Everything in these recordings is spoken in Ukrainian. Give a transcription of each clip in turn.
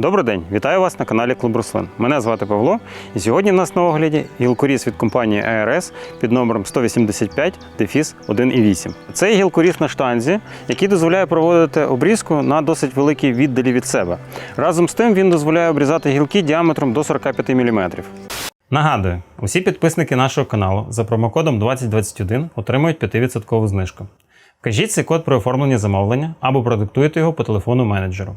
Добрий день, вітаю вас на каналі Клуб Руслин. Мене звати Павло, і сьогодні в нас на огляді гілкоріз від компанії ARS під номером 185 дефіс 1,8. Це гілкоріз на штанзі, який дозволяє проводити обрізку на досить великій віддалі від себе. Разом з тим він дозволяє обрізати гілки діаметром до 45 мм. Нагадую, усі підписники нашого каналу за промокодом 2021 отримують 5% знижку. Вкажіть цей код при оформленні замовлення або продиктуйте його по телефону менеджеру.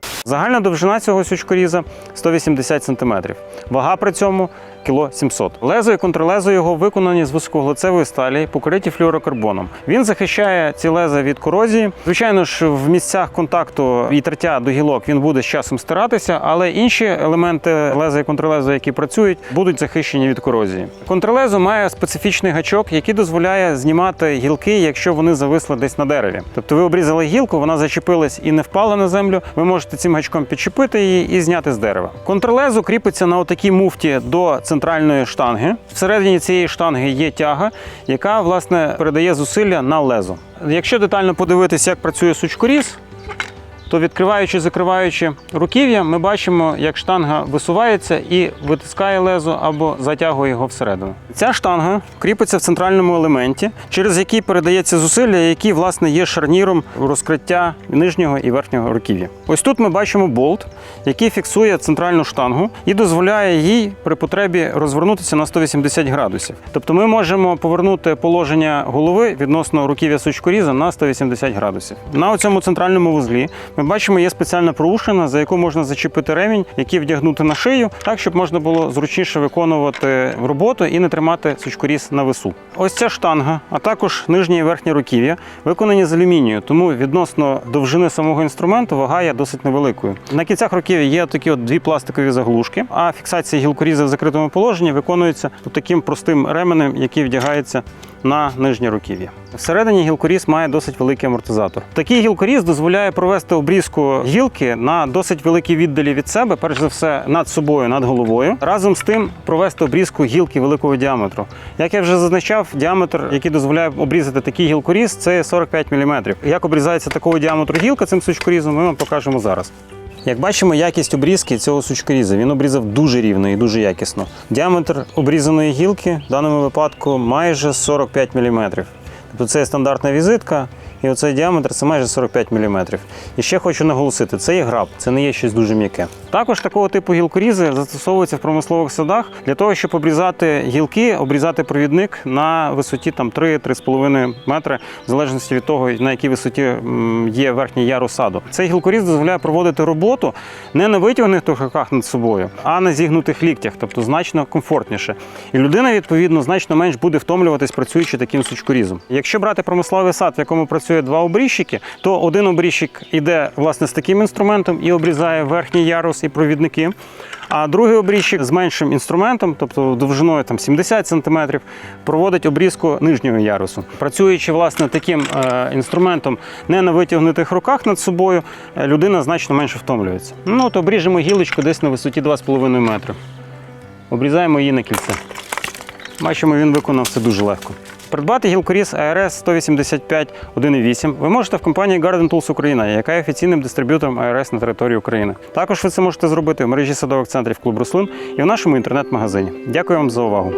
Загальна довжина цього сучкоріза 180 см. Вага при цьому кіло 700. Лезо і контрлезо його виконані з високоглицевої сталі, покриті флюорокарбоном. Він захищає ці леза від корозії. Звичайно ж, в місцях контакту і тертя до гілок він буде з часом стиратися, але інші елементи леза і контрлезо, які працюють, будуть захищені від корозії. Контрлезо має специфічний гачок, який дозволяє знімати гілки, якщо вони зависли десь на дереві. Тобто ви обрізали гілку, вона зачепилась і не впала на землю. Ви можете цим гачком підчепити її і зняти з дерева. Контрлезо кріпиться на отакій муфті до центральної штанги. Всередині цієї штанги є тяга, яка власне передає зусилля на лезо. Якщо детально подивитися, як працює сучкоріз, то відкриваючи, закриваючи руків'я, ми бачимо, як штанга висувається і витискає лезо або затягує його всередину. Ця штанга кріпиться в центральному елементі, через який передається зусилля, які власне є шарніром розкриття нижнього і верхнього руків'я. Ось тут ми бачимо болт, який фіксує центральну штангу і дозволяє їй при потребі розвернутися на 180 градусів. Тобто ми можемо повернути положення голови відносно руків'я сучкоріза на 180 градусів. На цьому центральному вузлі ми бачимо, є спеціальна проушина, за яку можна зачепити ремінь, який вдягнути на шию, так щоб можна було зручніше виконувати роботу і не тримати сучкоріз на весу. Ось ця штанга, а також нижнє і верхнє руків'я, виконані з алюмінію, тому відносно довжини самого інструменту вага є досить невеликою. На кінцях руків'я є такі от дві пластикові заглушки, а фіксація гілкоріза в закритому положенні виконується таким простим ременем, який вдягається на нижнє руків'я. Всередині гілкоріз має досить великий амортизатор. Такий гілкоріз дозволяє провести обрізку гілки на досить великій віддалі від себе, перш за все над собою, над головою. Разом з тим провести обрізку гілки великого діаметру. Як я вже зазначав, діаметр, який дозволяє обрізати такий гілкоріз, це 45 мм. Як обрізається такого діаметру гілка цим сучкорізом, ми вам покажемо зараз. Як бачимо, якість обрізки цього сучкоріза він обрізав дуже рівно і дуже якісно. Діаметр обрізаної гілки в даному випадку майже 45 мм. Тобто це стандартна візитка, і оцей діаметр це майже 45 мм. І ще хочу наголосити, це є граб, це не є щось дуже м'яке. Також такого типу гілкорізи застосовуються в промислових садах для того, щоб обрізати гілки, обрізати провідник на висоті 3-3,5 метри, в залежності від того, на якій висоті є верхній ярус саду. Цей гілкоріз дозволяє проводити роботу не на витягнутих руках над собою, а на зігнутих ліктях, тобто значно комфортніше. І людина, відповідно, значно менш буде втомлюватись, працюючи таким сучкорізом. Якщо брати промисловий сад, в якому працює два обрізчики, то один обрізчик іде власне з таким інструментом і обрізає верхній ярус і провідники. А другий обрізчик з меншим інструментом, тобто довжиною там 70 см, проводить обрізку нижнього ярусу. Працюючи власне таким е, інструментом не на витягнутих руках над собою, е, людина значно менше втомлюється. Ну от обріжемо гілочку десь на висоті 2,5 метри. Обрізаємо її на кільце. Бачимо, він виконав це дуже легко. Придбати гілкоріз ARS 185 1.8 ви можете в компанії Garden Tools Україна, яка є офіційним дистриб'ютором ARS на території України. Також ви це можете зробити в мережі садових центрів Клуб Руслин і в нашому інтернет-магазині. Дякую вам за увагу.